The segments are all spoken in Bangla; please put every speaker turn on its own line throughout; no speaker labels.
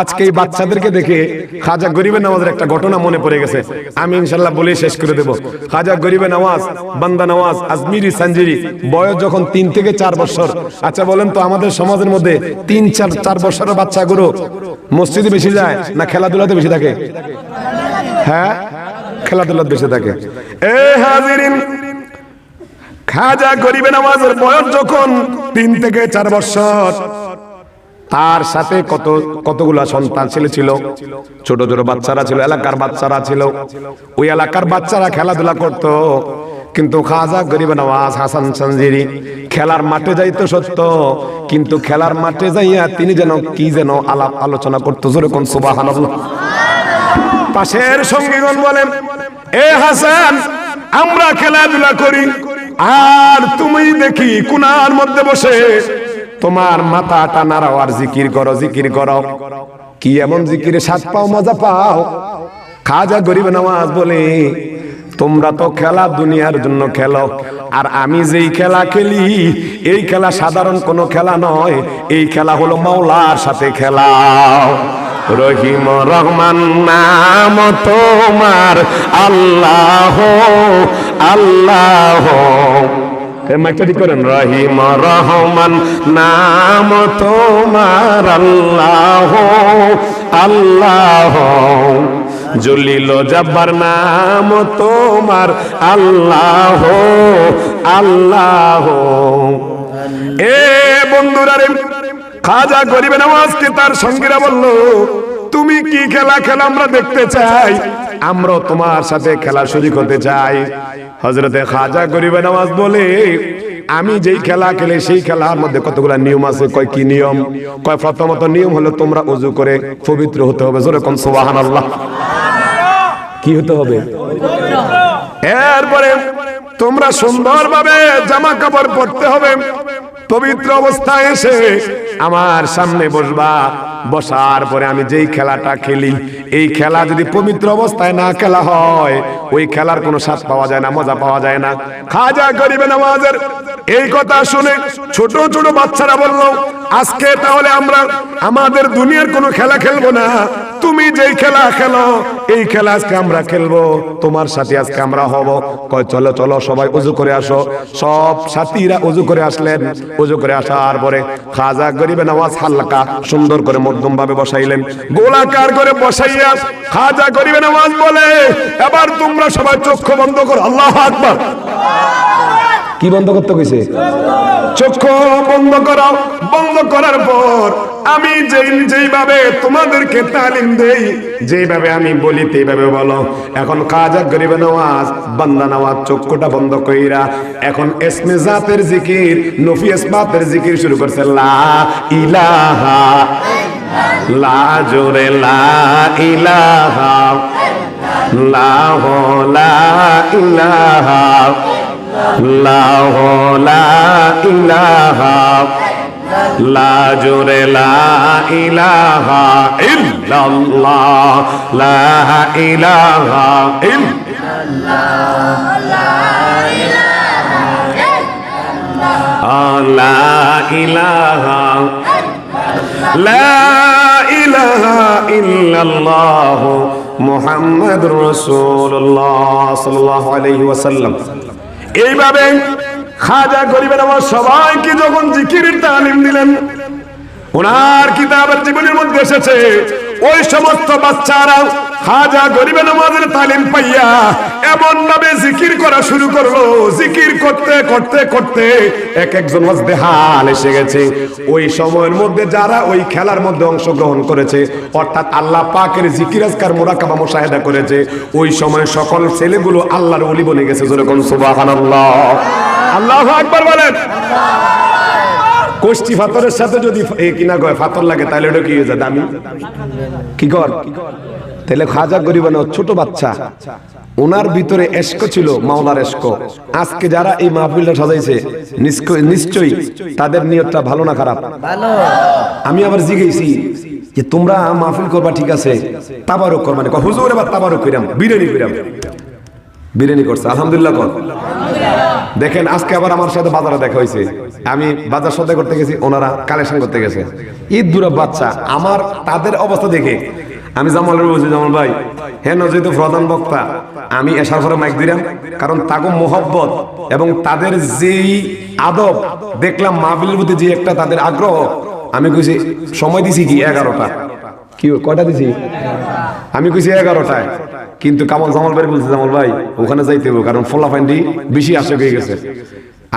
আজকে এই বাচ্চাদেরকে দেখে খাজা গরিবের নামাজের একটা ঘটনা মনে পড়ে গেছে। আমি ইনশাল্লাহ বলে শেষ করে দেব। খাজা গরিবের নামাজ, বান্দা নামাজ, আজমিরি সঞ্জিরি বয়স যখন তিন থেকে চার বছর। আচ্ছা বলেন তো, আমাদের সমাজের মধ্যে তিন, চার চার বছরের বাচ্চাগুলো মসজিদে বেশি যায় না খেলাধুলাতে বেশি থাকে? হ্যাঁ? খেলাধুলাতে বেশি থাকে। এ হাজিরিন, খাজা গরিবে নামাজের বয়স যখন তিন থেকে চার বছর তার সাথে কত, কতগুলা সন্তান ছেলে ছিল? ছোট ছোট বাচ্চারা ছিল, এলাকার বাচ্চারা ছিল। ওই এলাকার বাচ্চারা খেলাধুলা করত। কিন্তু খাজা গরিব নওয়াজ হাসান সঞ্জিরি খেলার মাঠে যাইতো সত্য। কিন্তু খেলার মাঠে যাইয়া তিনি যেন কি যেন আলাপ আলোচনা করতো। যেরকম সুবাহানাল্লাহ। পাশের সঙ্গীগণ বলেন, এ হাসান, আমরা খেলাধুলা করি। আর তুমি দেখি কুনার মধ্যে বসে তোমার মাথাটা নাড়াও আর জিকির করো জিকির করো। কি এমন জিকিরে? স্বাদ পাও, মজা পাও। খাজা গরিব নামাজ বলে, তোমরা তো খেলা দুনিয়ার জন্য খেলো। আর আমি যেই খেলা খেলি, এই খেলা সাধারণ কোনো খেলা নয়। এই খেলা হলো মাওলার সাথে খেলা। রহিম রহমান নাম তোমার আল্লাহ আল্লাহ। মাইকটা করেন, রহিম রহমান, নাম তোমার আল্লাহ আল্লাহ। জলিল জব্বার নাম তোমার আল্লাহ আল্লাহ। এ বন্ধুরা রে, খাজা গরিবে নামাজকে তার সঙ্গীরা বলল, তুমি কি খেলা খেলা আমরা দেখতে চাই? আমরাও তোমার সাথে খেলা শরিক হতে চাই। হজরতে খাজা গরিবে নামাজ বলে, আমি যেই খেলা খেলে, সেই খেলার মধ্যে কতগুলো নিয়ম আছে? কয় কি নিয়ম? কয়, প্রথমত নিয়ম হলো তোমরা উজু করে পবিত্র হতে হবে। যেরকম সোবাহান আল্লাহ কি হতে হবে? এরপরে তোমরা সুন্দরভাবে জামা কাপড় পরতে হবে। পবিত্র অবস্থায় এসে আমার সামনে বসবা। বসার পরে আমি যেই খেলাটা খেলি, এই খেলা যদি পবিত্র অবস্থায় না খেলা হয়, ওই খেলার কোনো স্বাদ পাওয়া যায় না, মজা পাওয়া যায় না। খাজা গরিবে নামাজের এই কথা শুনে ছোট ছোট বাচ্চারা বলল, আজকে তাহলে আমরা আমাদের দুনিয়ার কোনো খেলা খেলব না। তুমি যেই খেলা খেলো এই খেলা আজকে আমরা খেলব, তোমার সাথে আজকে আমরা হব। কয়, চলো চলো, সবাই উজু করে আসো। সব সাথীরা উজু করে আসলেন। উজু করে আসার পরে খাজা গরিবে নামাজ হাল্কা সুন্দর করে মধ্যম ভাবে বসাইলেন। গোলাকার করে বসাইয়া খাজা গরিবে নামাজ বলে, এবার তোমরা সবাই চক্ষু বন্ধ করো, আল্লাহ আকবার। কি বন্ধ করতে কইছে? চক্ষু বন্ধ করো, বন্ধ করার পর আমি যেই যেইভাবে তোমাদেরকে তালিম দেই, যেইভাবে আমি বলি সেইভাবে বলো। এখন কাজা গরিবে নামাজ বান্দা নামাজ চক্ষুটা বন্ধ কইরা এখন এসমে জাতের জিকির, নফি ইসবাতের জিকির শুরু করছে। লা ইলাহা লা, জোরে লা ইলাহা লা ইলাহা লাহ লা ইলাহা লা জোরে লা ইলাহা ইল্লাল্লাহ লা ইলাহা ইল্লাল্লাহ লা ইলাহা লা ইলাহা ইল্লাল্লাহ মুহাম্মাদুর রাসূলুল্লাহ সাল্লাল্লাহু আলাইহি ওয়াসাল্লাম এইভাবে খাজা গরিবের আমার সবাইকে যখন জিকিরের তালিম দিলেন, ওনার কিতাবের জীবনের মধ্যে এসেছে, ওই সমস্ত বাচ্চারা খাজা গরিবে নামাজের তালিম পাইয়া এমন ভাবে জিকির করা শুরু করল। জিকির করতে করতে করতে এক একজন মধ্যে হাল এসে গেছে। ওই সময়ের মধ্যে যারা ওই খেলার মধ্যে অংশগ্রহণ করেছে, অর্থাৎ আল্লাহ পাকের জিকির, আজকার, মোরাকাবা, মোশাহেদা করেছে, ওই সময় সকল ছেলেগুলো আল্লাহর ওলি বনে গেছে যেরকম সুবহানাল্লাহ। আল্লাহ আকবার বলেন। কোষ্টি ফাতরের সাথে যদি কিনা গয় ফাতর লাগে, তাহলে ওটা কি হয়ে যায়, দামি? কি কর? তাহলে খাজা গরিব ছোট বাচ্চা। ওনার ভিতরে এস্ক ছিল মাওলার এস্ক আজকে যারা এই মাহফিলটা সাজাইছে নিশ্চয়ই তাদের নিয়তটা ভালো না খারাপ? আমি আবার জিগেছি যে তোমরা মাহফিল করবা ঠিক আছে? তাবারক করবা না কয়, হুজুর এবার তাবারক কইরাম বিরিয়ানি কইরাম। বিরিয়ানি করছে আলহামদুলিল্লাহ কর। দেখেন আজকে আবার আমার সাথে বাজারে দেখা হয়েছে আমি বাজার সদাই করতে গেছি ওনারা কালেকশন করতে গেছে। ঈদ দূরা বাচ্চা আমার তাদের অবস্থা দেখে আমি জামালের বলছি জামাল ভাই। হ্যাঁ যেহেতু প্রধান বক্তা, আমি এসার পরে মাইক দিলাম, কারণ তাকে মোহব্বত এবং তাদের যেই আদব, দেখলাম মাহবিলের প্রতি যে একটা তাদের আগ্রহ, আমি কইছি, সময় দিছি কি এগারোটা? কি, কয়টা দিছি? আমি কইছি এগারোটায়। কিন্তু কামাল, জামাল ভাই বলছে, জামাল ভাই, ওখানে যাইতে হবে কারণ ফোলা ফাইন্ডি বেশি আসে, হয়ে গেছে।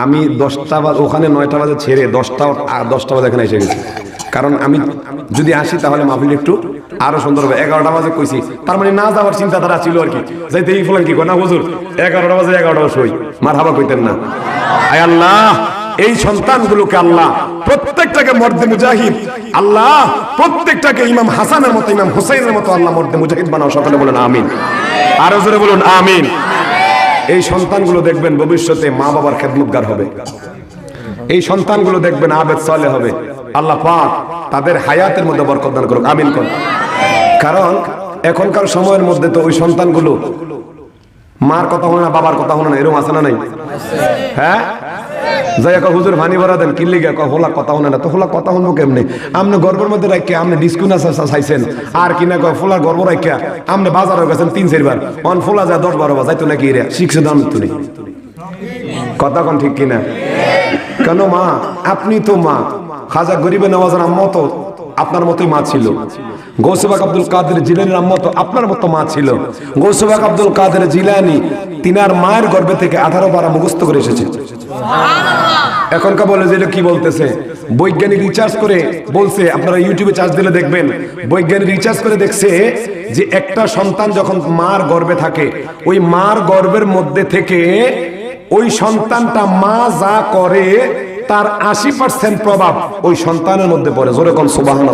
আমি দশটা বাজে, ওখানে নয়টা বাজে ছেড়ে দশটা দশটা বাজে এখানে এসে গেছি। কারণ আমি যদি আসি, তাহলে মাহফিল একটু আরও সুন্দর হবে। এগারোটা বাজে কইছি। তার মানে না যাওয়ার চিন্তাধারা ছিল আর কি। যাইতে এই ফলান কি না হুজুর, এগারোটা বাজে, এগারোটা সই মার হাবা কইতেন না। আয় আল্লাহ, এই সন্তানগুলোকে আল্লাহ প্রত্যেকটাকে মর্দে মুজাহিদ, আল্লাহ প্রত্যেকটাকে ইমাম হাসানের মতো, ইমাম হুসাইনের মতো আল্লাহ মর্দে মুজাহিদ বানাও। সকলে বলেন আমিন। আরও জোরে বলুন, আমিন। এই সন্তানগুলো দেখবেন ভবিষ্যতে মা বাবার খেদমতগার হবে। এই সন্তানগুলো দেখবেন আবেদ সালে হবে। আল্লাহ পাক তাদের হায়াতের মধ্যে বরকত দান করুক। আমিন কোন কারণ এখনকার সময়ের মধ্যে তো ওই সন্তানগুলো মার কথা হলো না, বাবার কথা হলো না, এরকম আছে না নাই? হ্যাঁ? যাই হুজুর ভানি ভরা দেন কথা না হোলা কথা কেমনে? গর্বের মধ্যে চাইছেন। আর গর্ব রাখিয়া বাজারে গেছেন তিন, চারবার। অন দশ, বারো বার, যাইতো নাকি রে শিখছে দাম তো কথা কোন ঠিক কিনা? কেন মা? আপনি তো মা। খাজা গরিবে নওয়াজের আম্মা আপনার মতোই মা ছিল। গৌসবাক আব্দুল কাদের জিলানির আম্মা তো আপনার মতো মা ছিল। গৌসবাক আব্দুল কাদের জিলানি তিনার মায়ের গর্ভে থেকে আঠারো বারা মুখস্থ করে এসেছে। এখনকার বলে যে কি বলতেছে? বৈজ্ঞানিক রিচার্জ করে বলছে আপনারা ইউটিউবে চার্জ দিলে দেখবেন। বৈজ্ঞানিক রিচার্জ করে দেখছে যে একটা সন্তান যখন মার গর্ভে থাকে ওই মার গর্ভের মধ্যে থেকে ওই সন্তানটা মা যা করে তার আশি পার্সেন্ট প্রভাব ওই সন্তানের মধ্যে পড়ে। জোরে কোন সুবাহান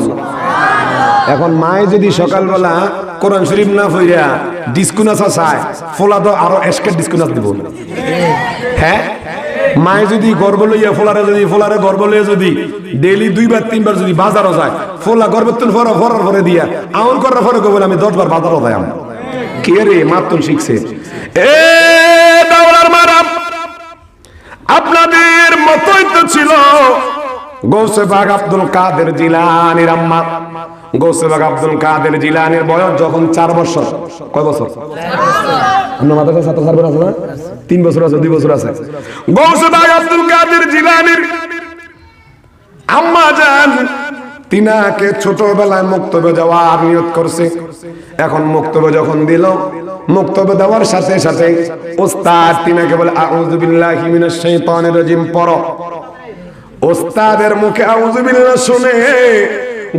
এখন মায়ে যদি সকালবেলা কোরআন শরীফ না ফইরা ডিসকুনাসা চায়, ফোলা তো আরও এসকের ডিসকুনাস দিব। হ্যাঁ? মায়ে যদি গর্ব লইয়া ফোলারে যদি, ফোলারে গর্ব লইয়া যদি, ডেইলি দুইবার, তিনবার যদি বাজারও যায়, ফোলা গর্বের ফরা, ফরার ফরে দিয়া, আউন করার ফরে কবে আমি দশবার বাজারও যাই আমি কে রে মাতুন শিখছে? এ দাওলার মারাম তো ছিল। গৌসে আব্দুল কাদের জিলানির আম্মা। গৌসে আব্দুল কাদের জিলানির বয়স যখন চার বছর। কয় বছর? আপনার না? তিন বছর আছে, দুই বছর আছে। আব্দুল কাদের জিলানির আম্মা যান তিনাকে ছোটবেলায় মুক্তবে যাওয়ার নিয়ত করছে। এখন মুক্তবে যখন দিল, মুক্তবে দেওয়ার সাথে সাথে ওস্তাদ তিনাকে বলে, আউযু বিল্লাহি মিনাশ শাইতানির রাজিম, পড়ো। ওস্তাদের মুখে আউযু বিল্লাহ শুনে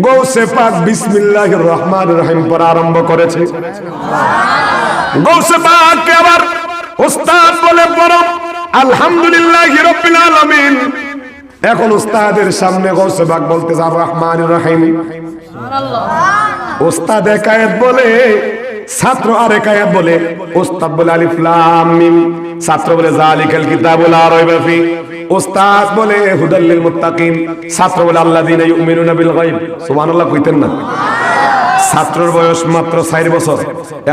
গৌসে পাক বিসমিল্লাহির রহমানির রহিম পড়া আরম্ভ করেছে। গৌসে পাক আবার ওস্তাদ বলে পড়ো, আলহামদুলিল্লাহি রাব্বিল আলামিন। এখন উস্তাদের সামনে গৌসে বাগ বলতে আর রহমান রহিম। উস্তাদ একায়েত বলে, ছাত্র আর একায়েত বলে উস্তাদ বলে আলিফ লাম মিম। ছাত্র বলে জালিকাল কিতাবুল রাইবা ফি। উস্তাদ বলে হুদাল লিল মুত্তাকিন। ছাত্র বলে আল্লাযিনা ইউমিনুনা বিল গায়ব। সুবহানাল্লাহ কইতেন না। ছাত্রর বয়স মাত্র 4 বছর।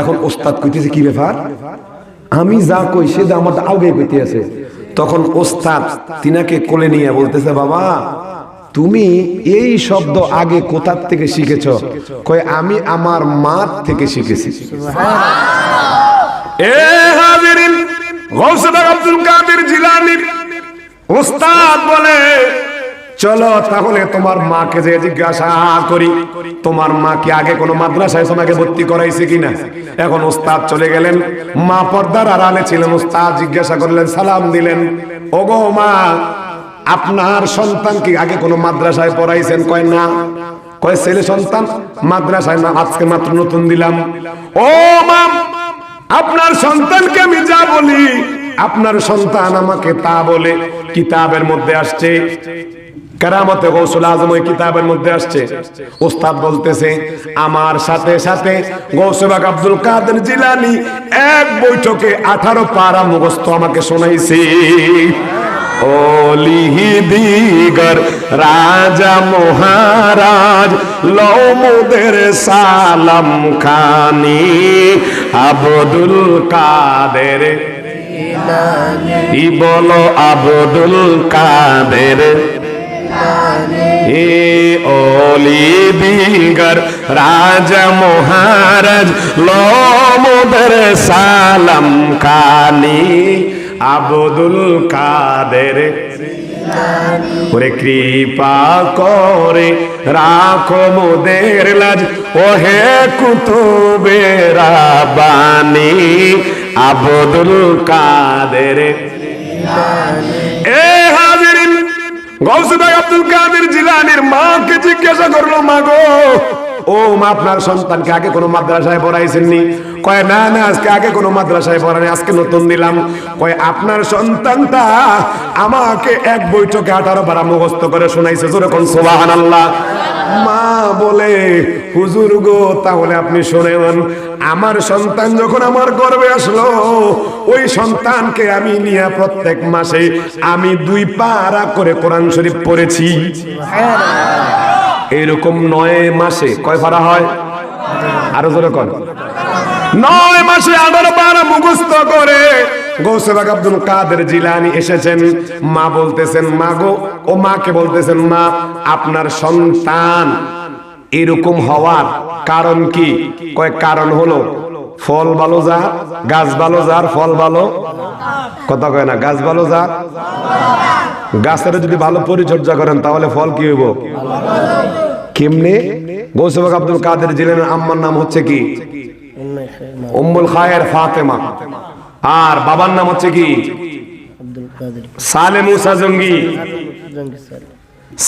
এখন উস্তাদ কইতেছে কি ব্যাপার? আমি যা কই সে আমার আগে কইতে আছে। তখন ওস্তাদ তিনাকে কোলে নিয়ে বলতেছে বাবা তুমি এই শব্দ আগে কোথার থেকে শিখেছ? কয় আমি আমার মা থেকে শিখেছি। এ হাজিরিন গৌসে বাগ আব্দুল কাদের জিলানির ওস্তাদ বলে, চলো তাহলে তোমার মাকে যে জিজ্ঞাসা করি, তোমার মা কি আগে কোনো মাদ্রাসায় তোমাকে ভর্তি করাইছে কিনা? এখন ওস্তাদ চলে গেলেন, মা পর্দার আড়ালে ছিলেন ওস্তাদ জিজ্ঞাসা করলেন, সালাম দিলেন। ওগো মা, আপনার সন্তান কি আগে কোনো মাদ্রাসায় পড়াইছেন? কয় না। কয়, ছেলে সন্তান, মাদ্রাসায় না, আজকে মাত্র নতুন দিলাম। ও মা, আপনার সন্তানকে আমি যা বলি আপনার সন্তান আমাকে তা বলে কিতাবের মধ্যে আসছে। কেরামতে গৌসুল আজম ওই কিতাবের মধ্যে আসছে। ওস্তাদ বলতেছে, আমার সাথে সাথে গৌসেবাক আব্দুল কাদের জিলানি এক বৈঠকে আঠারো পারা মুখস্থ আমাকে শোনাইছে। ওলিহি দিগর রাজা মহারাজ, লৌমুদের সালাম খানি আব্দুল কাদের ই বলো আব্দুল কাদের। এ অলি দিগর রাজা মহারাজ, লোমদের সালাম কানি আবদুল কাদের। ওরে কৃপা করে রাখো মোদের লাজ। ওহে কুতুবেরা বাণী আব্দুল কাদের। এ হাজিরিন গৌসুদাই জিলানির মাকে জিজ্ঞাসা করল মা গো ও মা, আপনার সন্তানকে আগে কোনো মাদ্রাসায় পড়াইছেননি? কয়, না না, আজকে আগে কোনো মাদ্রাসায় পড়ানি, আজকে নতুন দিলাম কয়, আপনার সন্তানটা আমাকে এক বৈঠকে আঠারো বারা মুখস্থ করে শোনাইছে যেরকম সোবাহান আল্লাহ মা বলে, হুজুর গো, তাহলে আপনি শোনেন, আমার সন্তান যখন আমার গর্বে আসলো, ওই সন্তানকে আমি নিয়ে প্রত্যেক মাসে আমি দুই পারা করে কোরআন শরীফ পড়েছি। এরকম নয় মাসে। কয় পারা হয়? আরও জোরে কর নয় মাসে আঠারো পারা মুখস্থ করে গৌসেবাক আব্দুল কাদের জিলানি এসেছেন। মা বলতেছেন, মা গো। ও মাকে বলতেছেন, মা, আপনার সন্তান এরকম হওয়ার কারণ কি? কয়েক কারণ হলো ফল ভালো যার গাছ ভালো যার ফল ভালো? কথা কয় না, গাছ ভালো যার গাছের যদি ভালো পরিচর্যা করেন, তাহলে ফল কি হইব? কেমনে? গৌসেবাক আব্দুল কাদের জিলানের আম্মার নাম হচ্ছে কি? উম্মুল খায়ের ফাতেমা। আর বাবার নাম হচ্ছে কি? সালে মুসা জঙ্গি।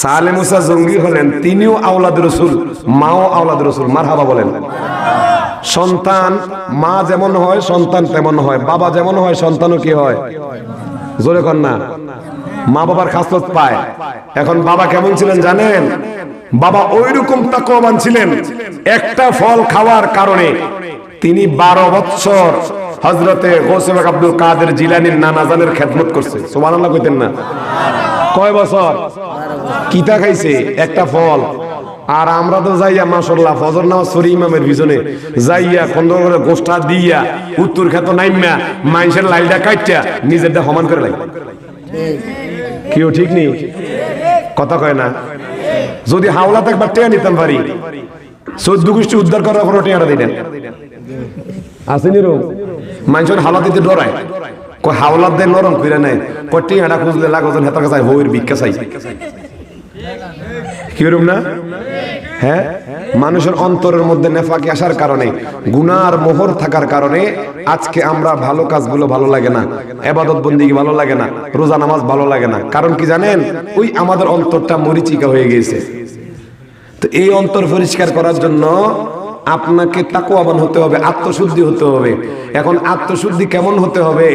সালে মুসা জঙ্গি হলেন তিনিও আওলাদ রসুল, মাও আওলাদ রসুল। মারহাবা বলেন। সন্তান মা যেমন হয়, সন্তান তেমন হয়, বাবা যেমন হয়, সন্তানও কি হয়? জোরে না। মা বাবার খাসলত পায়। এখন বাবা কেমন ছিলেন জানেন? বাবা ওইরকম তাকওয়াবান ছিলেন। একটা ফল খাওয়ার কারণে তিনি বারো বৎসর হজরতে গোসেবাক আব্দুল কাদের জিলানির নানাজানের খেদমত করছে। সুবহানাল্লাহ কইতেন না? কয় বছর? কিতা খাইছে? একটা ফল। আর আমরা তো যাইয়া মাসাল্লাহ ফজর নামাজ সরি ইমামের পিছনে। যাইয়া খন্দ করে গোষ্ঠা দিয়া, উত্তর খেত নাইমা মাইসের লাইলটা কাটটা নিজেরটা সমান করে লাই কেউ ঠিক নেই? কথা কয় না। যদি হাওলাতে একবার টেয়া নিতাম পারি। চোদ্দ গোষ্ঠী উদ্ধার করার পর টেয়াটা দিলেন আসেনি রোগ? মানুষের হাওলা দিতে ডরায়। কয় হাওলাত দেয়, নরম কইরা নাই কয় টেয়াটা খুঁজলে লাগোজন হেতার কাছে হইর ভিক্ষা চাই। কিরম না? হ্যাঁ? মানুষের অন্তরের মধ্যে নেফাকি আসার কারণে, গুনার মোহর থাকার কারণে আজকে আমরা ভালো কাজগুলো ভালো লাগে না, এবাদত বন্দিগি ভালো লাগে না, রোজা নামাজ ভালো লাগে না। কারণ কি জানেন? ওই আমাদের অন্তরটা মরিচিকা হয়ে গেছে তো এই অন্তর পরিষ্কার করার জন্য আপনাকে তাকুয়াবান হতে হবে, আত্মশুদ্ধি হতে হবে। এখন আত্মশুদ্ধি কেমন হতে হবে?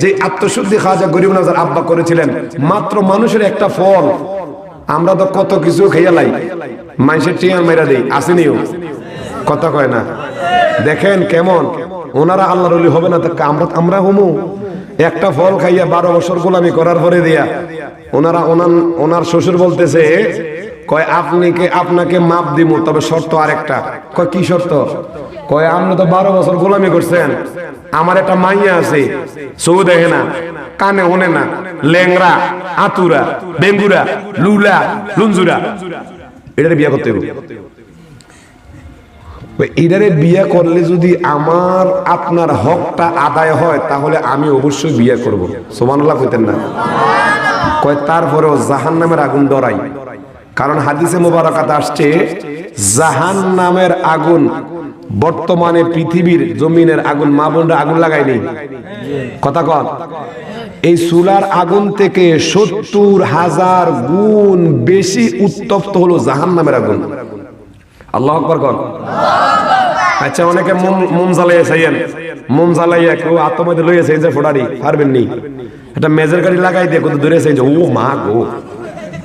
যে আত্মশুদ্ধি খাজা গরিব নজর আব্বা করেছিলেন, মাত্র মানুষের একটা ফল। আমরা তো কত কিছু খেয়ালাই মানুষের টিয়ার মেরা দেই, আসেনিও। কথা কয় না। দেখেন কেমন, ওনারা আল্লাহর অলি হবে না তো আমরা আমরা হমু। একটা ফল খাইয়া বারো বছর গোলামি করার পরে দিয়া, ওনারা ওনার ওনার শ্বশুর বলতেছে, কয়, আপনি কে আপনাকে মাপ দিব তবে শর্ত আরেকটা। কয়, কি শর্ত? কয়, আপনি তো বারো বছর গোলামি করছেন। আমার একটা মাইয়া আছে চৌ দেখে না, কানে ওনে না লেংরা আতুরা, বেঙ্গুরা, লুলা লুঞ্জুরা এটারে বিয়া করতে এটারে বিয়ে করলে যদি আমার, আপনার হকটা আদায় হয়, তাহলে আমি অবশ্যই বিয়ে করব। সোমানুল্লাহ কইতেন না। কয়, তারপরেও জাহান নামের আগুন ডরাই কারণ হাদিসে মোবারকাত আসছে জাহান নামের আগুন বর্তমানে পৃথিবীর জমিনের আগুন। মা বোনরা আগুন লাগায়নি? কথা কন। এই চুলার আগুন থেকে সত্তর হাজার গুণ বেশি উত্তপ্ত হলো জাহান নামের আগুন। আল্লাহ আকবর কন। আচ্ছা অনেকে মোম জ্বালাইয়া চাইয়েন। মোম জ্বালাইয়া কেউ আত্মমধ্যে লইয়া চাই যে ফোটারি, পারবেন নি? একটা মেজের গাড়ি লাগাই দিয়ে কত দূরে চাই যে ও মা গো,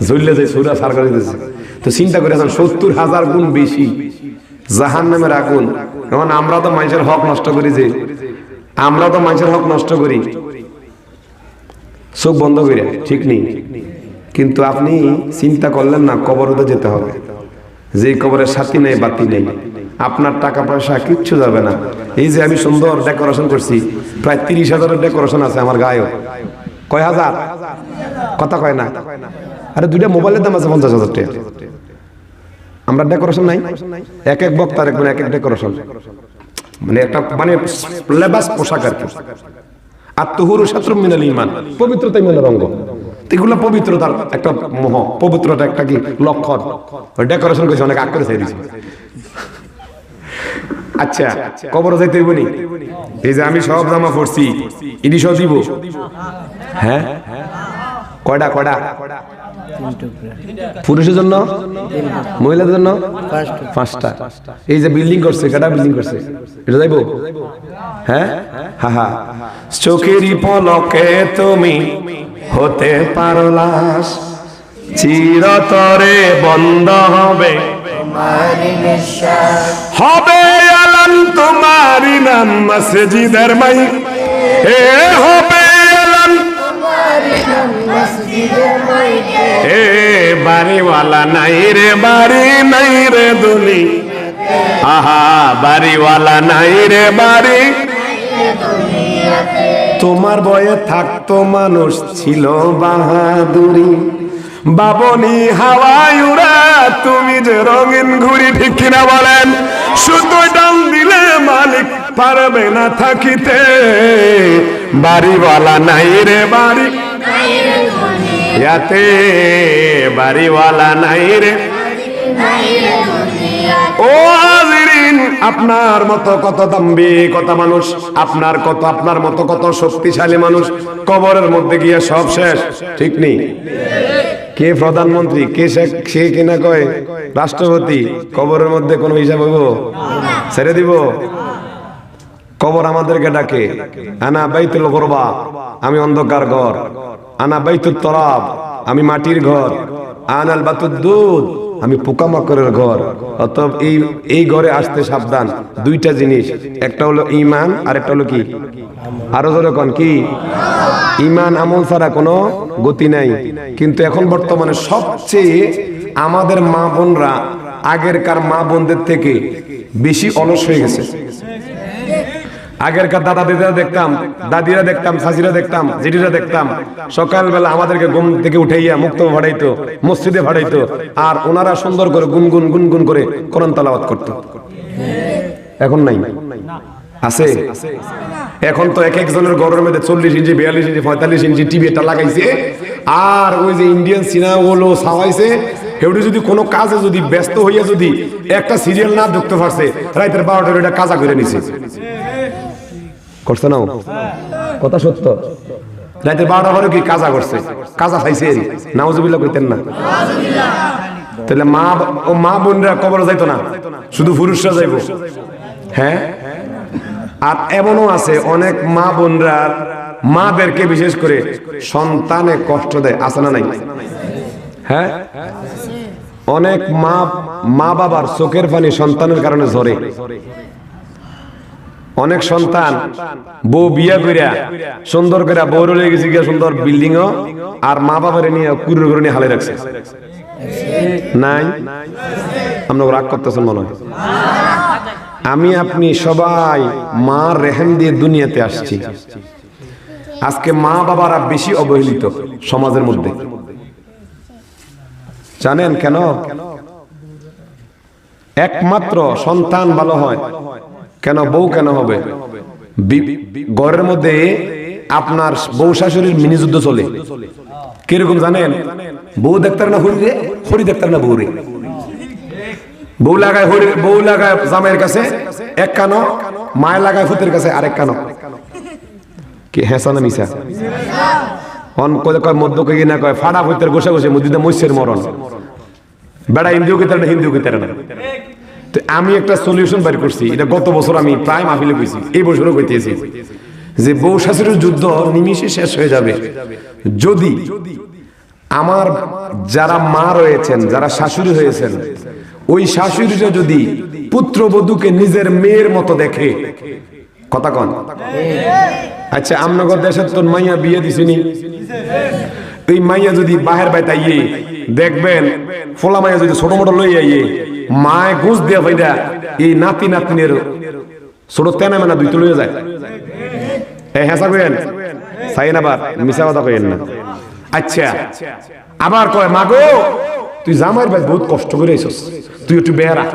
জ্বললে যে সুরা সার করে দিয়েছে তো চিন্তা করে সত্তর হাজার গুণ বেশি জাহান নামের আগুন। এখন আমরা তো মানুষের হক নষ্ট করি যে, আমরা তো মানুষের হক নষ্ট করি। চোখ বন্ধ করে, ঠিক নেই। কিন্তু আপনি চিন্তা করলেন না কবরতে যেতে হবে। যে কবরের সাথী নেই, বাতি নেই। আপনার টাকা পয়সা কিচ্ছু যাবে না। এই যে আমি সুন্দর ডেকোরেশন করছি, প্রায় তিরিশ হাজারের ডেকোরেশন আছে আমার গায়েও। কয় হাজার? কথা কয় না। আরে দুইটা মোবাইলের দাম আছে পঞ্চাশ হাজার টাকা। আমরা ডেকোরেশন নাই। এক এক বক্তার এক এক ডেকোরেশন মানে একটা মানে লেবাস পোশাক আর কি। আর তুহুরু শত্রু মিনাল ইমান। পবিত্রতা ইমানের অঙ্গ এগুলো পবিত্রতার একটা মোহ। পবিত্রতা একটা কি? লক্ষণ। ডেকোরেশন করেছে, অনেক আগ করে দিয়েছে। আচ্ছা কবর যাইতে হইব নি? এই যে আমি সব জামা পড়ছি ইনি সব দিব? হ্যাঁ? কয়টা কয়টা পুরুষের জন্য? মহিলাদের জন্য?
পাঁচটা।
এই যে বিল্ডিং করছে কেটা বিল্ডিং করছে। এটা যাইবো? হ্যাঁ? হা হা। চোখেরই পলকে তুমি হতে পারো লাশ চিরতরে বন্ধ হবে। হবে আলান তোমারি নাম মসজিদের মাই। এ হবে এ বাড়িওয়ালা নাই রে, বাড়ি নাই রে দুলি। আহা, বাড়িওয়ালা নাই রে, বাড়ি তোমার বয়ে থাকতো মানুষ ছিল বাহাদুরি। বাবনি হাওয়ায় উড়া, তুমি যে রঙিন ঘুরি ঠিক কিনা বলেন? শুধু ডাল দিলে মালিক পারবে না থাকিতে। বাড়িওয়ালা নাই রে, বাড়ি ইয়াতে বাড়িওয়ালা নাই রে। ও আপনার মতো কত দাম্বি, কত মানুষ, আপনার কত, আপনার মতো কত শক্তিশালী মানুষ, কবরের মধ্যে গিয়ে সব শেষ, ঠিক নেই কে প্রধানমন্ত্রী, কে সে কিনা কয়? রাষ্ট্রপতি, কবরের মধ্যে কোনো হিসাব হইব? ছেড়ে দিব? কবর আমাদেরকে ডাকে। আনা বাইতুল গরবা, আমি অন্ধকার ঘর। আনা বাইতুল তরাব, আমি মাটির ঘর। আনাল বাতুর দুধ, আমি পোকামাকড়ের ঘর। অতএব এই এই ঘরে আসতে সাবধান। দুইটা জিনিস, একটা হলো ইমান আর একটা হলো কি? আরও জোরে কোন, কি? ইমান আমল ছাড়া কোনো গতি নাই। কিন্তু এখন বর্তমানে সবচেয়ে আমাদের মা বোনরা আগেরকার মা বোনদের থেকে বেশি অলস হয়ে গেছে। আগেরকার দাদা দিদিরা দেখতাম, দাদিরা দেখতাম শাশিরা দেখতাম জিডিরা দেখতাম। সকালবেলা আমাদেরকে ঘুম থেকে উঠাইয়া মুক্ত ভাড়াইতো, মসজিদে ভাড়াইতো, আর ওনারা সুন্দর করে গুনগুন গুনগুন করে কোরআন তালাবাত করতো। এখন নাই। আছে? এখন তো এক একজনের ঘরের মধ্যে চল্লিশ ইঞ্চি, বিয়াল্লিশ ইঞ্চি, পঁয়তাল্লিশ ইঞ্চি টিভি একটা লাগাইছে, আর ওই যে ইন্ডিয়ান সিনেমা গুলো ছাওয়াইছে হেউডি যদি কোনো কাজে যদি ব্যস্ত হইয়া যদি একটা সিরিয়াল না দেখতে পারছে, রাইতের বারোটার এটা কাজা করে নিছে। করছে না কথা সত্য। রাইতের বারোটা পরে কি কাজা করছে? কাজা খাইছে এরই নাওজুবিল্লাহ কইতেন না। তাহলে মা ও মা বোনরা কবর যাইতো না? শুধু পুরুষরা যাইব? হ্যাঁ? আর এমনও আছে, অনেক মা বোনরা মাদেরকে বিশেষ করে সন্তানে কষ্ট দেয়। আছে না নাই? হ্যাঁ? অনেক মা মা বাবার চোখের পানি সন্তানের কারণে ঝরে। অনেক সন্তান, বউ বিয়া করিয়া সুন্দর করে বউ রলে গেছে সুন্দর বিল্ডিং আর মা বাবার নিয়ে কুরুর করে নিয়ে হালে রাখছে। নাই? আমরা রাগ করতেছেন মনে হয় আমি আপনি সবাই মা রেহেম দিয়ে দুনিয়াতে আসছি। আজকে মা বাবারা বেশি অবহেলিত সমাজের মধ্যে। জানেন কেন? একমাত্র সন্তান ভালো হয় কেন বউ কেন হবে? ঘরের মধ্যে আপনার বউ শাশুড়ির মিনি যুদ্ধ চলে। কীরকম জানেন? বউ দেখতে না হরি রে হরি দেখতে না বউ রে। বউ লাগায় হরি বউ লাগায় জামাইয়ের কাছে, এক কানো মায় লাগায় ফুতের কাছে, আরেক কানো। কি হেসা না মিশা অন কয় কয় মধ্য কই না কয় ফাড়া ফুতের গোসা গোসে মুদিতে মৈশের মরণ। বেড়া হিন্দিও কিতার না, হিন্দিও কিতার না। তো আমি একটা সলিউশন বের করছি। এটা গত বছর আমি প্রায় মাহফিলে কইছি এই বছরও কইতেছি যে বউ শাশুড়ির যুদ্ধ নিমিষে শেষ হয়ে যাবে। যদি আমার যারা মা রয়েছেন, যারা শাশুড়ি হয়েছেন, ওই শাশুড়িটা যদি পুত্রবধূকে নিজের মেয়ের মতো দেখে, কথা কন। আচ্ছা আমনগর দেশের তোর মাইয়া বিয়ে দিছিনি? এই মাইয়া যদি বাহের বাইতে আইয়ে দেখবেন, ফোলা মাইয়া যদি ছোট মোটো লই আইয়ে মায় ঘুষ দিয়া ভাইরা এই নাতি নাতনির ছোট তেনা মেনা দুইটা লইয়া যায়। এ হ্যাঁ কইেন সাইন আবার মিশা কথা কইেন না। আচ্ছা আবার কয় মাগো তুই জামাইয়ের ভাই বহুত কষ্ট করে আইছস। তুই একটু বেহারা,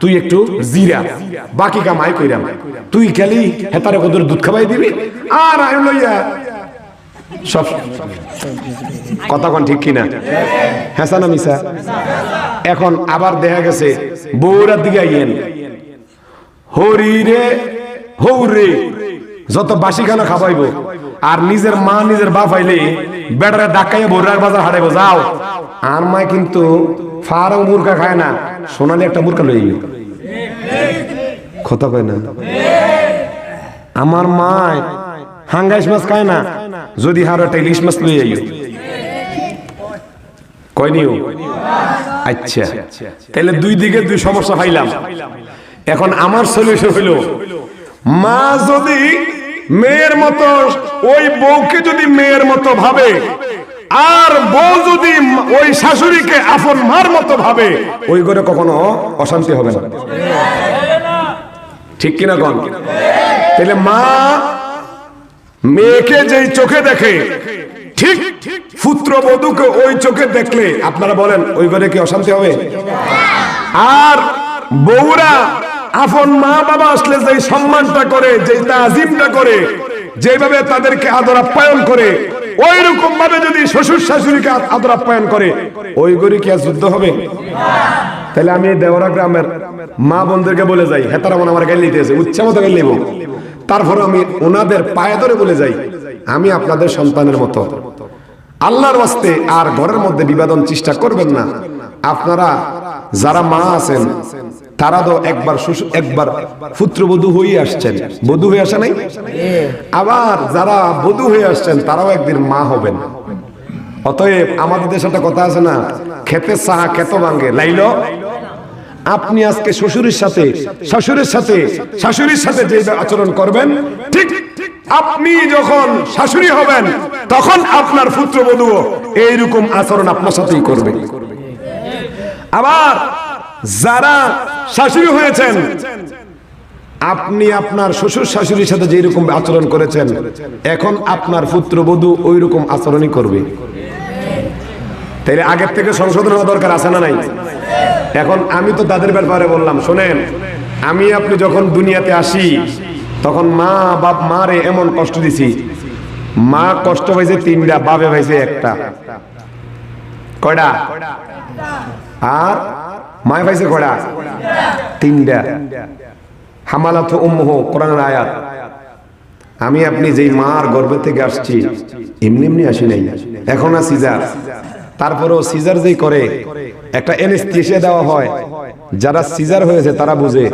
তুই একটু জিরা, বাকি কামাই কইরাম তুই খালি হেতারে কদর দুধ খাবাই দিবি। আর আইন লইয়া সব কথা ঠিক কিনা? হ্যাঁ না মিশা এখন আবার দেখা গেছে বৌরার দিকে আইয়েন। হরি যত বাসি খানা খাবাইবো, আর নিজের মা নিজের বাপ আইলে বেড়ারে ডাকাইয়া বৌরার বাজার হারাইবো, যাও। আর মা কিন্তু ফারং মুরগা খায় না, সোনালি একটা মুরগা লই কথা কয় না? আমার মায় হাঙ্গাইশ মাছ খায় না। যদি হারো একটা ইলিশ মাছ লই আইও। কয়নিও আচ্ছা। তাহলে দুই দিকে দুই সমস্যা পাইলাম। এখন আমার সলিউশন হইল, মা যদি মেয়ের মতো, ওই বউকে যদি মেয়ের মতো ভাবে, আর বউ যদি ওই শাশুড়িকে আপন মার মতো ভাবে, ওই ঘরে কখনো অশান্তি হবে না। ঠিক কিনা কন? তাহলে মা মেয়েকে যেই চোখে দেখে, ঠিক পুত্র বধূকে ওই চোখে দেখলে আপনারা বলেন, ওই ঘরে কি অশান্তি হবে? আর বউরা আপন মা বাবা আসলে যে সম্মানটা করে যে তাজিমটা করে, যেভাবে তাদেরকে আদর আপ্যায়ন করে ওই রকম ভাবে যদি শ্বশুর শাশুড়িকে আদর আপ্যায়ন করে, ওই গরি কি যুদ্ধ হবে? তাহলে আমি দেওরা গ্রামের মা বোনদেরকে বলে যাই, হেতারা মনে আমার গাইল নিতেছে উচ্চা মতো গাইল নিব তারপর আমি ওনাদের পায়ে ধরে বলে যাই, আমি আপনাদের সন্তানের মতো। আল্লাহর ওয়াস্তে আর ঘরের মধ্যে বিবাদন চেষ্টা করবেন না। আপনারা যারা মা আছেন, তারা তো একবার একবার পুত্রবধূ হয়ে আসছেন। বধূ হয়ে আসে নাই? আবার যারা বধূ হয়ে আসছেন, তারাও একদিন মা হবেন। অতএব আমাদের দেশে একটা কথা আছে না, খেতে সাহা খেত ভাঙ্গে। লাইল? আপনি আজকে শ্বশুরের সাথে শ্বশুরের সাথে, শাশুড়ির সাথে যে আচরণ করবেন, ঠিক আপনি যখন শাশুড়ি হবেন, তখন আপনার পুত্রবধূ এইরকম আচরণ আপনার সাথেই করবে। আবার যারা শাশুড়ি হয়েছেন, আপনি আপনার শ্বশুর শাশুড়ির সাথে যেই রকম আচরণ করেছেন, এখন আপনার পুত্রবধূ ওই রকম আচরণই করবে। তাইলে আগের থেকে সংশোধন হওয়া দরকার আছে না নাই? এখন আমি তো তাদের ব্যাপারে বললাম, শোনেন, আমি আপনি যখন দুনিয়াতে আসি, তখন মা, বাপ মারে এমন কষ্ট দিছি। মা কষ্ট পাইছে তিনটা, বাপে পাইছে একটা। কয়টা? আর মায় পাইছে কয়টা? তিনটা। হামালাত উম্মুহ, কোরআনের আয়াত। আমি আপনি যেই মার গর্ভ থেকে আসছি, এমনি এমনি আসি নাই। এখন আর সিজার। তারপরেও সিজার যেই করে একটা এনেস্থেশিয়া দেওয়া হয়। যারা সিজার হয়েছে, তারা বুঝে।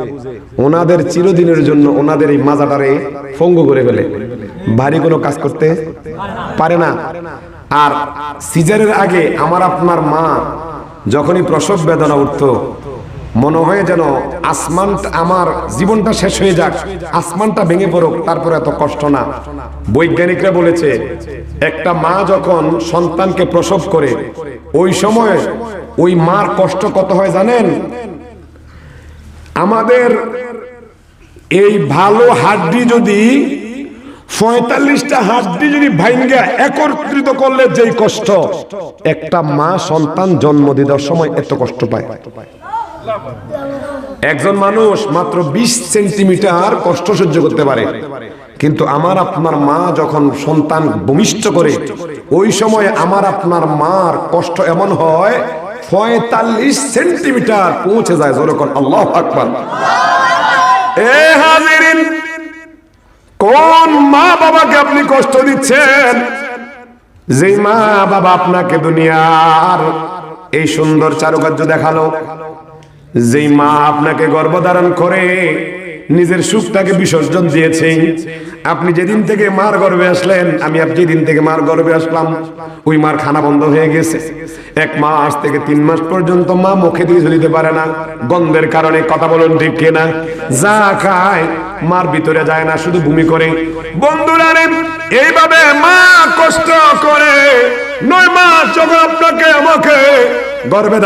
ওনাদের চিরদিনের জন্য ওনাদের এই মাজাটারে ফঙ্গ করে ফেলে। ভারী কোনো কাজ করতে পারে না। আর সিজারের আগে আমার আপনার মা যখনই প্রসব বেদনা উঠতো, মনে হয় যেন আসমানটা আমার জীবনটা শেষ হয়ে যাক, আসমানটা ভেঙে পড়ুক, তারপরে এত কষ্ট না। বৈজ্ঞানিকরা বলেছে, একটা মা যখন সন্তানকে প্রসব করে, ওই সময় ওই মার কষ্ট কত হয় জানেন? আমাদের এই ভালো হাড্ডি যদি, পঁয়তাল্লিশটা হাড্ডি যদি ভাইঙ্গা একত্রিত করলে যেই কষ্ট, একটা মা সন্তান জন্ম দেওয়ার সময় এত কষ্ট পায়। একজন মানুষ মাত্র বিশ সেন্টিমিটার কষ্ট সহ্য করতে পারে। কিন্তু আমার আপনার মা যখন সন্তান ভূমিষ্ঠ করে, ওই সময় আমার আপনার মার কষ্ট এমন হয় পঁয়তাল্লিশ সেন্টিমিটার পৌঁছে যায় যেরকম আল্লাহ আকবর। কোন মা বাবাকে আপনি কষ্ট দিচ্ছেন? যে মা বাবা আপনাকে দুনিয়ার এই সুন্দর চারুকার্য দেখাল, যেই মা আপনাকে গর্ভধারণ করে নিজের সুখটাকে বিসর্জন দিয়েছে। আপনি যেদিন থেকে মার গর্ভে আসলেন, আমি আপ যেদিন থেকে মার গর্ভে আসলাম, ওই মার খানা বন্ধ হয়ে গেছে। এক মাস থেকে তিন মাস পর্যন্ত মা মুখে দিয়ে ঝুলিতে পারে না। গন্ধের কারণে কথা বলুন ঠিক কিনা? যা খায়, মার ভিতরে যায় না, শুধু ভূমি করে। বন্ধুরা এইভাবে মা কষ্ট করে নয় মা যখন আপনাকে আমাকে গর্ভে